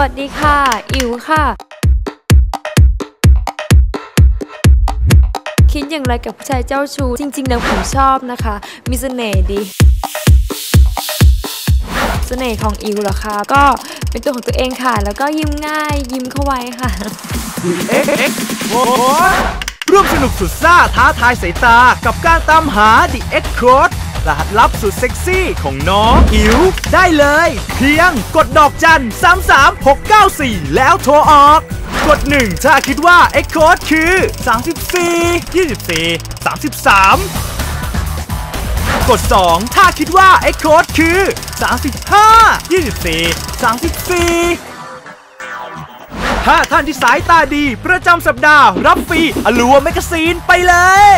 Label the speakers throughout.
Speaker 1: วัสดีค่ะ อิ๋วค่ะ คิดอย่างไรกับผู้ชายเจ้าชู้ จริงๆแล้วผมชอบนะคะ มีเสน่ห์ดี เสน่ห์ของอิ๋วเหรอคะ ก็เป็นตัวของตัวเองค่ะ แล้วก็ยิ้มง่าย ยิ้มเข้าไว้ค่ะ
Speaker 2: X โอ้ร่วมสนุกสุดซ่าท้าทายสายตากับการตามหา The X Code รหัสลับสุดเซ็กซี่ของน้องอิ๋วได้เลย เพียงกดดอกจัน 33694 แล้วโทรออก กด 1 ถ้าคิดว่า X Code คือ 34 24 33 กด 2 ถ้าคิดว่า X Code คือ 35 24 34ถ้าท่านที่สายตาดีประจำสัปดาห์ รับฟรีอลัวแมกกาซีนไปเลย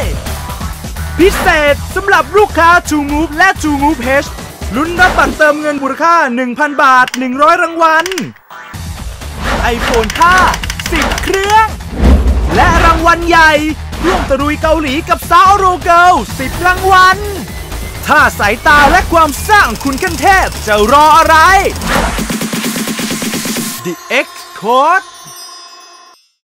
Speaker 2: พิเศษสำหรับลูกค้า True Move และ True Move H ลุ้นรับบัตรเติมเงินมูลค่า 1,000 บาท 100 รางวัล iPhone 5 10 เครื่อง และรางวัลใหญ่ ร่วมตะลุยเกาหลีกับสาวโรเกิล10 รางวัล ถ้าสายตาและความสร้างคุณขั้นเทพจะรออะไร The X Code